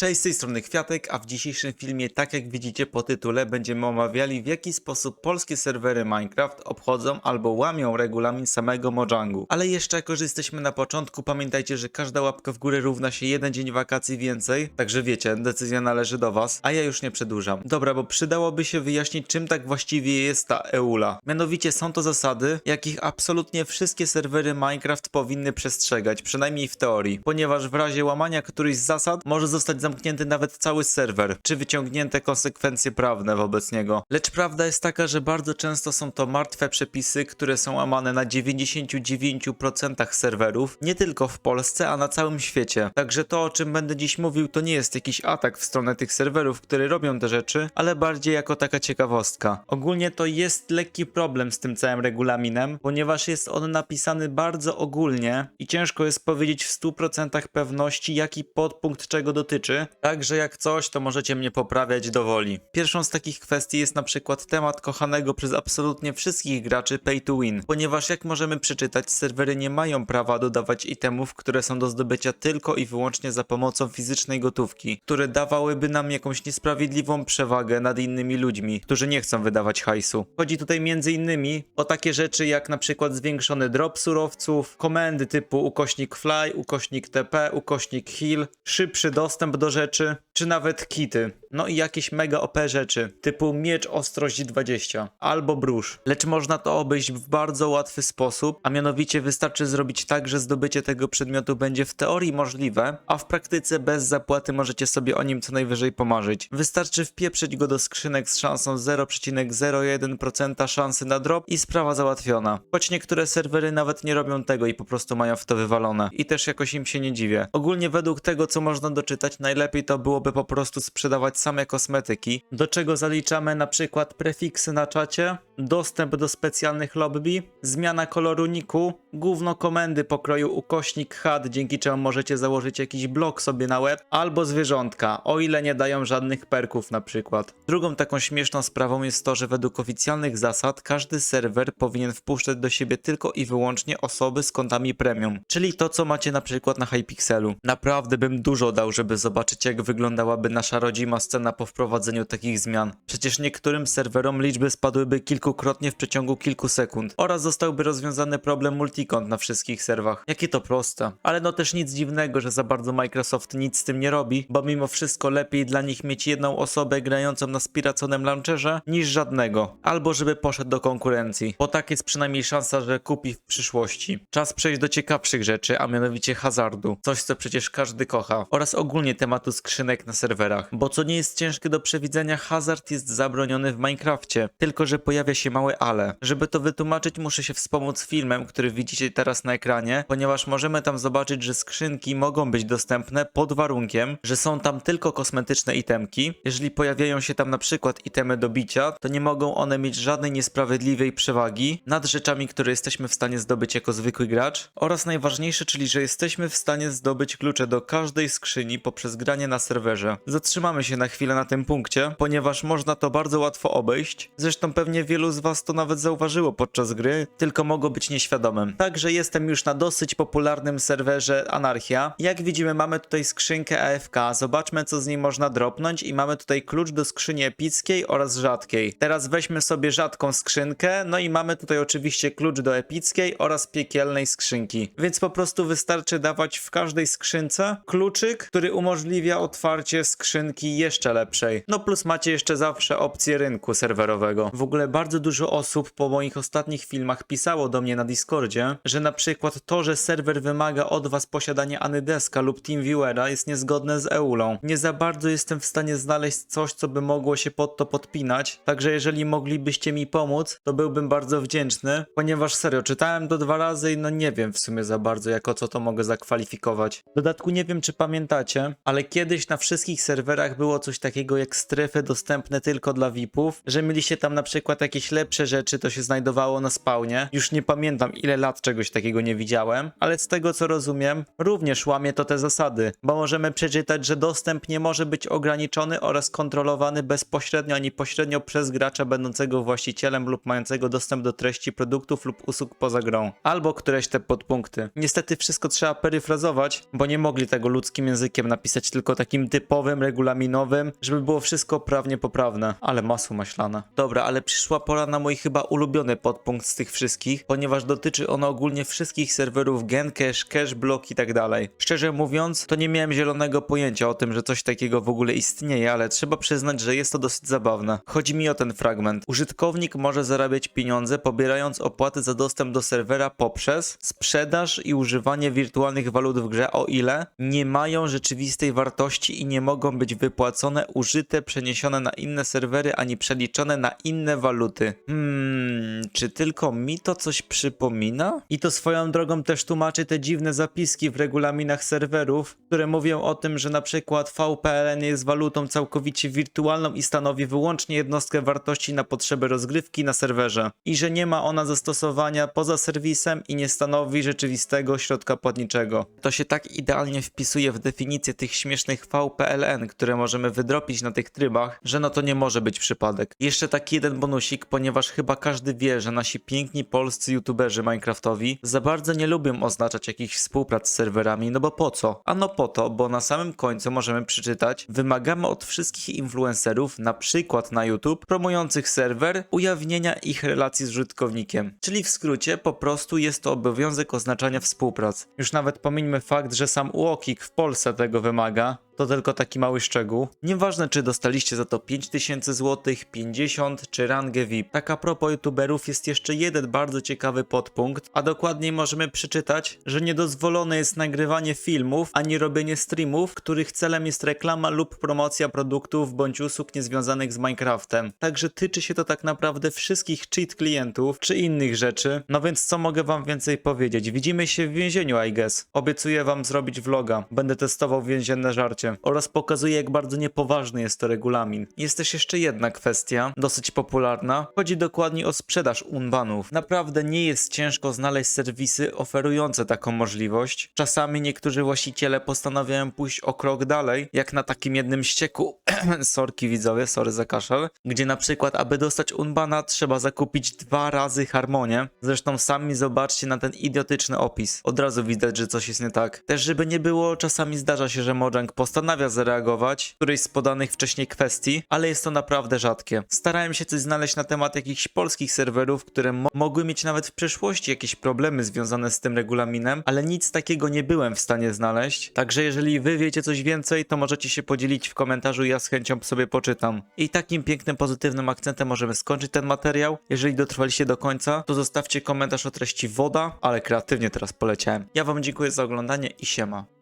Cześć, z tej strony Kwiatek, a w dzisiejszym filmie, tak jak widzicie po tytule, będziemy omawiali w jaki sposób polskie serwery Minecraft obchodzą albo łamią regulamin samego Mojangu. Ale jeszcze jako, że jesteśmy na początku, pamiętajcie, że każda łapka w górę równa się jeden dzień wakacji więcej, także wiecie, decyzja należy do was, a ja już nie przedłużam. Dobra, bo przydałoby się wyjaśnić, czym tak właściwie jest ta EULA. Mianowicie są to zasady, jakich absolutnie wszystkie serwery Minecraft powinny przestrzegać, przynajmniej w teorii, ponieważ w razie łamania którychś z zasad może zostać zamknięty nawet cały serwer, czy wyciągnięte konsekwencje prawne wobec niego. Lecz prawda jest taka, że bardzo często są to martwe przepisy, które są łamane na 99% serwerów, nie tylko w Polsce, a na całym świecie. Także to, o czym będę dziś mówił, to nie jest jakiś atak w stronę tych serwerów, które robią te rzeczy, ale bardziej jako taka ciekawostka. Ogólnie to jest lekki problem z tym całym regulaminem, ponieważ jest on napisany bardzo ogólnie i ciężko jest powiedzieć w 100% pewności, jaki podpunkt czego dotyczy, także jak coś, to możecie mnie poprawiać do woli. Pierwszą z takich kwestii jest na przykład temat kochanego przez absolutnie wszystkich graczy pay to win, ponieważ jak możemy przeczytać, serwery nie mają prawa dodawać itemów, które są do zdobycia tylko i wyłącznie za pomocą fizycznej gotówki, które dawałyby nam jakąś niesprawiedliwą przewagę nad innymi ludźmi, którzy nie chcą wydawać hajsu. Chodzi tutaj innymi o takie rzeczy jak na przykład zwiększony drop surowców, komendy typu ukośnik fly, ukośnik TP, ukośnik heal, szybszy dostęp do rzeczy, czy nawet kity. No i jakieś mega OP rzeczy, typu miecz ostrość 20 albo bróż. Lecz można to obejść w bardzo łatwy sposób, a mianowicie wystarczy zrobić tak, że zdobycie tego przedmiotu będzie w teorii możliwe, a w praktyce bez zapłaty możecie sobie o nim co najwyżej pomarzyć. Wystarczy wpieprzyć go do skrzynek z szansą 0,01% szansy na drop i sprawa załatwiona. Choć niektóre serwery nawet nie robią tego i po prostu mają w to wywalone. I też jakoś im się nie dziwię. Ogólnie według tego co można doczytać, najlepiej to byłoby po prostu sprzedawać same kosmetyki, do czego zaliczamy na przykład prefiksy na czacie, dostęp do specjalnych lobby, zmiana koloru niku, gówno komendy pokroju ukośnik had, dzięki czemu możecie założyć jakiś blok sobie na web, albo zwierzątka, o ile nie dają żadnych perków na przykład. Drugą taką śmieszną sprawą jest to, że według oficjalnych zasad każdy serwer powinien wpuszczać do siebie tylko i wyłącznie osoby z kontami premium, czyli to co macie na przykład na Hypixelu. Naprawdę bym dużo dał, żeby zobaczyć jak wyglądałaby nasza rodzima scena po wprowadzeniu takich zmian. Przecież niektórym serwerom liczby spadłyby kilkukrotnie w przeciągu kilku sekund oraz zostałby rozwiązany problem multicont na wszystkich serwach. Jakie to proste. Ale no też nic dziwnego, że za bardzo Microsoft nic z tym nie robi, bo mimo wszystko lepiej dla nich mieć jedną osobę grającą na spiraconym launcherze niż żadnego. Albo żeby poszedł do konkurencji, bo tak jest przynajmniej szansa, że kupi w przyszłości. Czas przejść do ciekawszych rzeczy, a mianowicie hazardu. Coś co przecież każdy kocha. Oraz ogólnie tematu skrzynek na serwerach. Bo co nie jest ciężkie do przewidzenia, hazard jest zabroniony w Minecrafcie. Tylko, że pojawia się małe ale. Żeby to wytłumaczyć, muszę się wspomóc filmem, który widzicie teraz na ekranie, ponieważ możemy tam zobaczyć, że skrzynki mogą być dostępne pod warunkiem, że są tam tylko kosmetyczne itemki. Jeżeli pojawiają się tam na przykład itemy do bicia, to nie mogą one mieć żadnej niesprawiedliwej przewagi nad rzeczami, które jesteśmy w stanie zdobyć jako zwykły gracz. Oraz najważniejsze, czyli że jesteśmy w stanie zdobyć klucze do każdej skrzyni poprzez granie na serwerze. Zatrzymamy się na chwilę na tym punkcie, ponieważ można to bardzo łatwo obejść. Zresztą pewnie wielu z was to nawet zauważyło podczas gry, tylko mogło być nieświadomym. Także jestem już na dosyć popularnym serwerze Anarchia. Jak widzimy mamy tutaj skrzynkę AFK, zobaczmy co z niej można dropnąć i mamy tutaj klucz do skrzyni epickiej oraz rzadkiej. Teraz weźmy sobie rzadką skrzynkę, no i mamy tutaj oczywiście klucz do epickiej oraz piekielnej skrzynki. Więc po prostu wystarczy dawać w każdej skrzynce kluczyk, który umożliwia otwarcie skrzynki jeszcze lepszej. No plus macie jeszcze zawsze opcję rynku serwerowego. W ogóle bardzo dużo osób po moich ostatnich filmach pisało do mnie na Discordzie, że na przykład to, że serwer wymaga od was posiadania Anydeska lub TeamViewera jest niezgodne z EULą. Nie za bardzo jestem w stanie znaleźć coś, co by mogło się pod to podpinać, także jeżeli moglibyście mi pomóc, to byłbym bardzo wdzięczny, ponieważ serio, czytałem to dwa razy i no nie wiem w sumie za bardzo, jako co to mogę zakwalifikować. W dodatku nie wiem, czy pamiętacie, ale kiedyś na wszystkich serwerach było coś takiego jak strefy dostępne tylko dla VIP-ów, że mieliście tam na przykład jakieś lepsze rzeczy, to się znajdowało na spawnie. Już nie pamiętam ile lat czegoś takiego nie widziałem, ale z tego co rozumiem, również łamie to te zasady, bo możemy przeczytać, że dostęp nie może być ograniczony oraz kontrolowany bezpośrednio ani pośrednio przez gracza będącego właścicielem lub mającego dostęp do treści produktów lub usług poza grą, albo któreś te podpunkty. Niestety wszystko trzeba peryfrazować, bo nie mogli tego ludzkim językiem napisać tylko takim typowym, regulaminowym, żeby było wszystko prawnie poprawne. Ale masło maślane. Dobra, ale przyszła pora na mój chyba ulubiony podpunkt z tych wszystkich, ponieważ dotyczy ono ogólnie wszystkich serwerów Gencache, Cashblock i tak dalej. Szczerze mówiąc, to nie miałem zielonego pojęcia o tym, że coś takiego w ogóle istnieje, ale trzeba przyznać, że jest to dosyć zabawne. Chodzi mi o ten fragment. Użytkownik może zarabiać pieniądze pobierając opłaty za dostęp do serwera poprzez sprzedaż i używanie wirtualnych walut w grze, o ile nie mają rzeczywistej wartości i nie mogą być wypłacone, użyte, przeniesione na inne serwery ani przeliczone na inne waluty. Hmm, czy tylko mi to coś przypomina? I to swoją drogą też tłumaczy te dziwne zapiski w regulaminach serwerów, które mówią o tym, że na przykład VPLN jest walutą całkowicie wirtualną i stanowi wyłącznie jednostkę wartości na potrzeby rozgrywki na serwerze i że nie ma ona zastosowania poza serwisem i nie stanowi rzeczywistego środka płatniczego. To się tak idealnie wpisuje w definicję tych śmiesznych VPLN, które możemy wydropić na tych trybach, że no to nie może być przypadek. Jeszcze taki jeden bonusik, ponieważ chyba każdy wie, że nasi piękni polscy youtuberzy Minecraftowi za bardzo nie lubią oznaczać jakichś współprac z serwerami, no bo po co? Ano po to, bo na samym końcu możemy przeczytać, wymagamy od wszystkich influencerów, na przykład na YouTube, promujących serwer, ujawnienia ich relacji z użytkownikiem. Czyli w skrócie, po prostu jest to obowiązek oznaczania współprac. Już nawet pomińmy fakt, że sam UOKiK w Polsce tego wymaga, Uwaga. To tylko taki mały szczegół. Nieważne, czy dostaliście za to 5000 zł, 50 czy rangę VIP. Tak a propos youtuberów jest jeszcze jeden bardzo ciekawy podpunkt, a dokładniej możemy przeczytać, że niedozwolone jest nagrywanie filmów ani robienie streamów, których celem jest reklama lub promocja produktów bądź usług niezwiązanych z Minecraftem. Także tyczy się to tak naprawdę wszystkich cheat klientów czy innych rzeczy. No więc co mogę wam więcej powiedzieć? Widzimy się w więzieniu, I guess. Obiecuję wam zrobić vloga. Będę testował więzienne żarcie oraz pokazuję jak bardzo niepoważny jest to regulamin. Jest też jeszcze jedna kwestia, dosyć popularna. Chodzi dokładnie o sprzedaż unbanów. Naprawdę nie jest ciężko znaleźć serwisy oferujące taką możliwość. Czasami niektórzy właściciele postanawiają pójść o krok dalej, jak na takim jednym ścieku, sorki widzowie, sorry za kaszel, gdzie na przykład, aby dostać unbana trzeba zakupić dwa razy harmonię. Zresztą sami zobaczcie na ten idiotyczny opis. Od razu widać, że coś jest nie tak. Też żeby nie było, czasami zdarza się, że Mojang postanawia zareagować którejś z podanych wcześniej kwestii, ale jest to naprawdę rzadkie. Starałem się coś znaleźć na temat jakichś polskich serwerów, które mo mogły mieć nawet w przeszłości jakieś problemy związane z tym regulaminem, ale nic takiego nie byłem w stanie znaleźć. Także jeżeli wy wiecie coś więcej, to możecie się podzielić w komentarzu, ja z chęcią sobie poczytam. I takim pięknym, pozytywnym akcentem możemy skończyć ten materiał. Jeżeli dotrwaliście do końca, to zostawcie komentarz o treści woda, ale kreatywnie teraz poleciałem. Ja wam dziękuję za oglądanie i siema.